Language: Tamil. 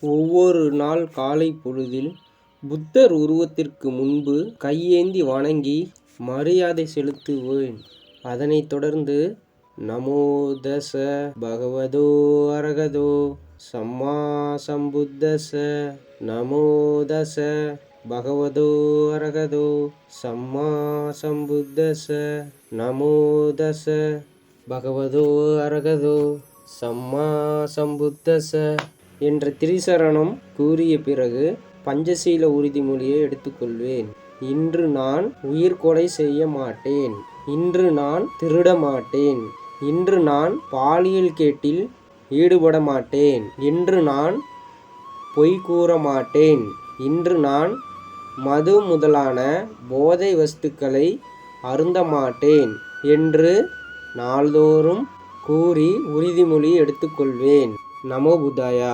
ஒவ்வொரு நாள் காலை பொழுதில் புத்தர் உருவத்திற்கு முன்பு கையேந்தி வணங்கி மரியாதை செலுத்துவேன். அதனைத் தொடர்ந்து நமோ தச பகவதோ அரகதோ சம்மா சம்புத்தச நமோ தச பகவதோ அரகதோ சம்மா சம்புத்தச நமோ தச பகவதோ அரகதோ சம்மா சம்புத்தச என்ற திரிசரணம் கூறிய பிறகு பஞ்சசீல உறுதிமொழியை எடுத்துக்கொள்வேன். இன்று நான் உயிர்கொலை செய்ய மாட்டேன். இன்று நான் திருட மாட்டேன். இன்று நான் பாலியல் கேட்டில் ஈடுபட மாட்டேன். இன்று நான் பொய் கூற மாட்டேன். இன்று நான் மது முதலான போதை வஸ்துக்களை அருந்த மாட்டேன் என்று நாள்தோறும் கூறி உறுதிமொழி எடுத்துக்கொள்வேன். நமோ புத்தாயா